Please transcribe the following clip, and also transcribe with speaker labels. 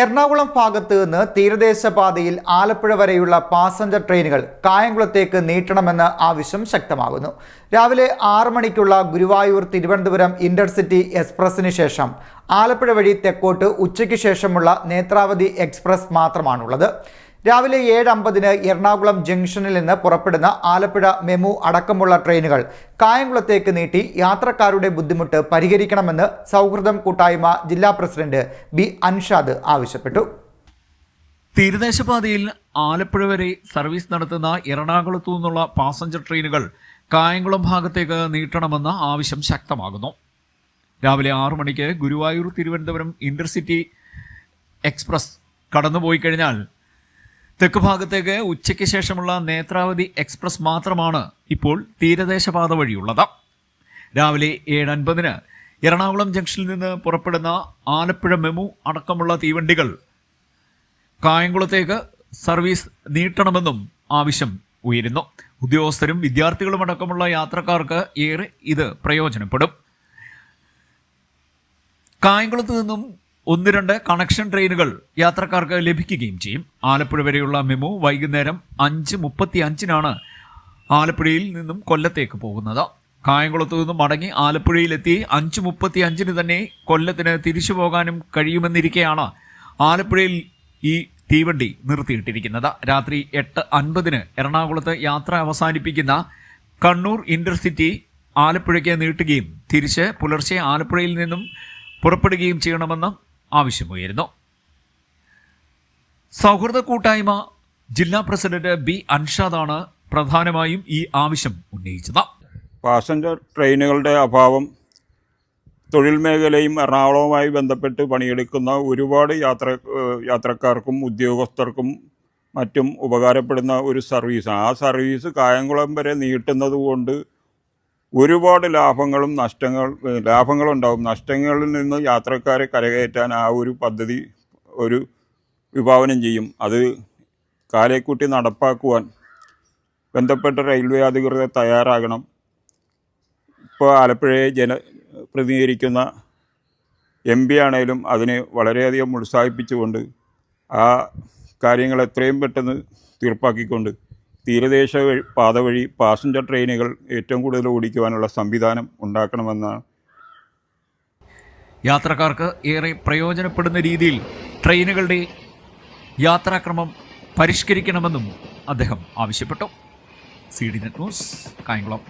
Speaker 1: എറണാകുളം ഭാഗത്ത് നിന്ന് തീരദേശ പാതയിൽ ആലപ്പുഴ വരെയുള്ള പാസഞ്ചർ ട്രെയിനുകൾ കായംകുളത്തേക്ക് നീട്ടണമെന്ന ആവശ്യം ശക്തമാകുന്നു. രാവിലെ ആറു മണിക്കുള്ള ഗുരുവായൂർ തിരുവനന്തപുരം ഇന്റർസിറ്റി എക്സ്പ്രസിന് ശേഷം ആലപ്പുഴ വഴി തെക്കോട്ട് ഉച്ചയ്ക്ക് ശേഷമുള്ള നേത്രാവതി എക്സ്പ്രസ് മാത്രമാണുള്ളത്. രാവിലെ ഏഴ് അമ്പതിന് എറണാകുളം ജംഗ്ഷനിൽ നിന്ന് പുറപ്പെടുന്ന ആലപ്പുഴ മെമു അടക്കമുള്ള ട്രെയിനുകൾ കായംകുളത്തേക്ക് നീട്ടി യാത്രക്കാരുടെ ബുദ്ധിമുട്ട് പരിഹരിക്കണമെന്ന് സൗഹൃദം കൂട്ടായ്മ ജില്ലാ പ്രസിഡന്റ് ബി അൻഷാദ് ആവശ്യപ്പെട്ടു.
Speaker 2: തീരദേശപാതയിൽ ആലപ്പുഴ വരെ സർവീസ് നടത്തുന്ന എറണാകുളത്തു നിന്നുള്ള പാസഞ്ചർ ട്രെയിനുകൾ കായംകുളം ഭാഗത്തേക്ക് നീട്ടണമെന്ന ആവശ്യം ശക്തമാകുന്നു. രാവിലെ ആറു മണിക്ക് ഗുരുവായൂർ തിരുവനന്തപുരം ഇന്റർസിറ്റി എക്സ്പ്രസ് കടന്നുപോയി കഴിഞ്ഞാൽ തെക്ക് ഭാഗത്തേക്ക് ഉച്ചയ്ക്ക് ശേഷമുള്ള നേത്രാവതി എക്സ്പ്രസ് മാത്രമാണ് ഇപ്പോൾ തീരദേശപാത വഴിയുള്ളത്. രാവിലെ ഏഴ് അൻപതിന് എറണാകുളം ജംഗ്ഷനിൽ നിന്ന് പുറപ്പെടുന്ന ആലപ്പുഴ മെമു അടക്കമുള്ള തീവണ്ടികൾ കായംകുളത്തേക്ക് സർവീസ് നീട്ടണമെന്നും ആവശ്യം ഉയരുന്നു. ഉദ്യോഗസ്ഥരും വിദ്യാർത്ഥികളും അടക്കമുള്ള യാത്രക്കാർക്ക് ഏറെ ഇത് പ്രയോജനപ്പെടും. കായംകുളത്ത് നിന്നും ഒന്ന് രണ്ട് കണക്ഷൻ ട്രെയിനുകൾ യാത്രക്കാർക്ക് ലഭിക്കുകയും ചെയ്യും. ആലപ്പുഴ വരെയുള്ള മെമു വൈകുന്നേരം അഞ്ച് മുപ്പത്തി അഞ്ചിനാണ് ആലപ്പുഴയിൽ നിന്നും കൊല്ലത്തേക്ക് പോകുന്നത്. കായംകുളത്തു നിന്നും മടങ്ങി ആലപ്പുഴയിലെത്തി അഞ്ച് മുപ്പത്തി അഞ്ചിന് തന്നെ കൊല്ലത്തിന് തിരിച്ചു പോകാനും കഴിയുമെന്നിരിക്കെയാണ് ആലപ്പുഴയിൽ ഈ തീവണ്ടി നിർത്തിയിട്ടിരിക്കുന്നത്. രാത്രി എട്ട് അൻപതിന് എറണാകുളത്ത് യാത്ര അവസാനിപ്പിക്കുന്ന കണ്ണൂർ ഇന്റർസിറ്റി ആലപ്പുഴയ്ക്ക് നീട്ടുകയും തിരിച്ച് പുലർച്ചെ ആലപ്പുഴയിൽ നിന്നും പുറപ്പെടുകയും ചെയ്യണമെന്ന് ആവശ്യമുയരുന്നു. സൗഹൃദ കൂട്ടായ്മ ജില്ലാ പ്രസിഡന്റ് ബി അൻഷാദാണ് പ്രധാനമായും ഈ ആവശ്യം ഉന്നയിച്ചത്.
Speaker 3: പാസഞ്ചർ ട്രെയിനുകളുടെ അഭാവം തൊഴിൽ മേഖലയും എറണാകുളവുമായി ബന്ധപ്പെട്ട് പണിയെടുക്കുന്ന ഒരുപാട് യാത്ര യാത്രക്കാർക്കും ഉദ്യോഗസ്ഥർക്കും മറ്റും ഉപകാരപ്പെടുന്ന ഒരു സർവീസാണ്. ആ സർവീസ് കായംകുളം വരെ നീട്ടുന്നത് കൊണ്ട് ഒരുപാട് ലാഭങ്ങളും നഷ്ടങ്ങൾ ലാഭങ്ങളുണ്ടാവും. നഷ്ടങ്ങളിൽ നിന്ന് യാത്രക്കാരെ കരകയറ്റാൻ ആ ഒരു പദ്ധതി ഒരു വിഭാവനം ചെയ്യും. അത് കാലേക്കൂട്ടി നടപ്പാക്കുവാൻ ബന്ധപ്പെട്ട റെയിൽവേ അധികൃതർ തയ്യാറാകണം. ഇപ്പോൾ ആലപ്പുഴയെ ജന പ്രതിനിധീകരിക്കുന്ന എം പി ആണേലും അതിനെ വളരെയധികം ഉത്സാഹിപ്പിച്ചുകൊണ്ട് ആ കാര്യങ്ങൾ എത്രയും പെട്ടെന്ന് തീർപ്പാക്കിക്കൊണ്ട് തീരദേശ പാത വഴി പാസഞ്ചർ ട്രെയിനുകൾ ഏറ്റവും കൂടുതൽ ഓടിക്കുവാനുള്ള സംവിധാനം ഉണ്ടാക്കണമെന്നാണ്.
Speaker 2: യാത്രക്കാർക്ക് ഏറെ പ്രയോജനപ്പെടുന്ന രീതിയിൽ ട്രെയിനുകളുടെ യാത്രാക്രമം പരിഷ്കരിക്കണമെന്നും അദ്ദേഹം ആവശ്യപ്പെട്ടു. C D Net News Kayamkulam.